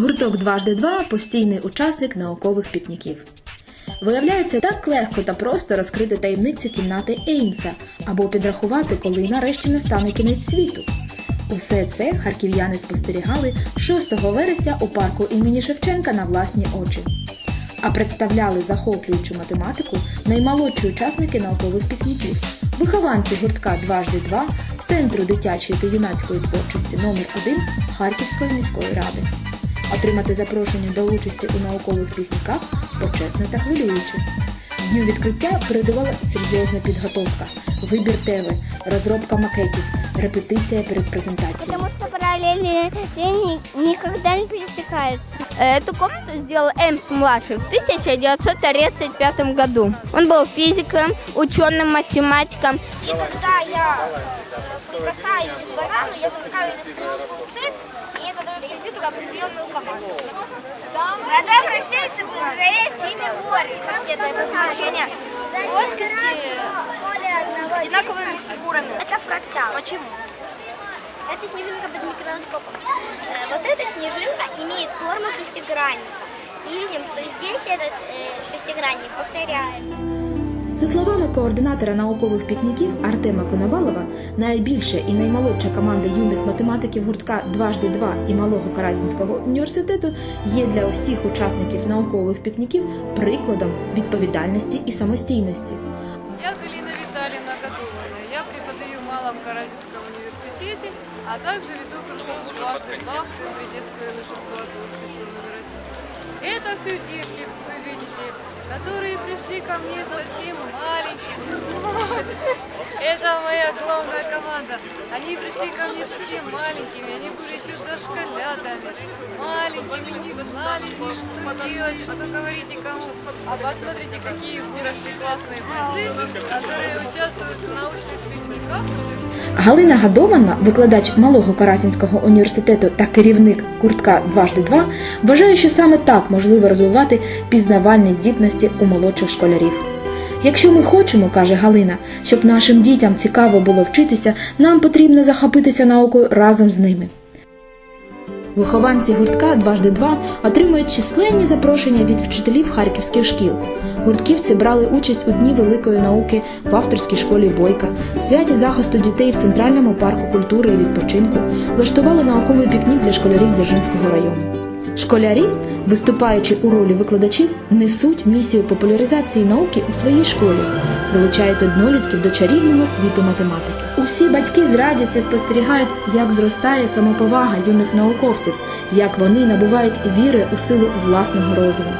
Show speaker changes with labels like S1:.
S1: Гурток дважди два постійний учасник наукових пікніків. Виявляється, так легко та просто розкрити таємницю кімнати Еймса або підрахувати, коли нарешті настане кінець світу. Усе це харків'яни спостерігали 6 вересня у парку імені Шевченка на власні очі. А представляли захоплюючу математику наймолодші учасники наукових пікніків, вихованці гуртка дважди два Центру дитячої та юнацької творчості номер 1 Харківської міської ради. Отримати запрошення до участі у наукових пікніках почесно та хвилююче. Дню відкриття передувала серйозна підготовка, вибір теми, розробка макетів, репетиція перед презентацією.
S2: Потому что параллели ни- никогда не пересекаются.
S3: Эту комнату сделал Эмс-младший в 1935 году. Он был физиком, ученым, математиком.
S2: И когда я э, касаюсь барана, я замыкаю электрическую цепь, и это дает определенную команду.
S3: Вода вращается благодаря синей лоре. Это, это смещение плоскости одинаковыми фигурами.
S2: Это фрактал.
S3: Почему?
S2: Это снежинка под микроскопом. Э, Вот эта снежинка имеет форму шестигранника. И видим, что здесь этот э, шестигранник повторяется.
S1: За словами координатора наукових пікніків Артема Коновалова, найбільша і наймолодша команда юних математиків гуртка дважди два і малого Каразінського університету є для усіх учасників наукових пікніків прикладом відповідальності і самостійності.
S4: Я Галина Витальевна Годована. Я преподаю в Малом Каразинском университете, а также веду кружок дважды два в Центре детского и юношеского творчества номер один. Это все детки, вы видите, Которые пришли ко мне совсем маленькими. Это моя главная команда. Они пришли ко мне совсем маленькими, они были еще дошколятами, маленькими, не знали ни что делать, что говорить и кому. А посмотрите, какие выросли классные бойцы, которые участвуют в научных пикниках.
S1: Галина Гадована, викладач малого Каразінського університету та керівник гуртка дважди два, вважає, що саме так можливо розвивати пізнавальні здібності у молодших школярів. Якщо ми хочемо, каже Галина, щоб нашим дітям цікаво було вчитися, нам потрібно захопитися наукою разом з ними. Вихованці гуртка дважди два отримують численні запрошення від вчителів харківських шкіл. Гуртківці брали участь у Дні великої науки в авторській школі Бойка, святі захисту дітей в Центральному парку культури і відпочинку, влаштували науковий пікнік для школярів Дзержинського району. Школярі, виступаючи у ролі викладачів, несуть місію популяризації науки у своїй школі, залучають однолітків до чарівного світу математики. Усі батьки з радістю спостерігають, як зростає самоповага юних науковців, як вони набувають віри у силу власного розуму.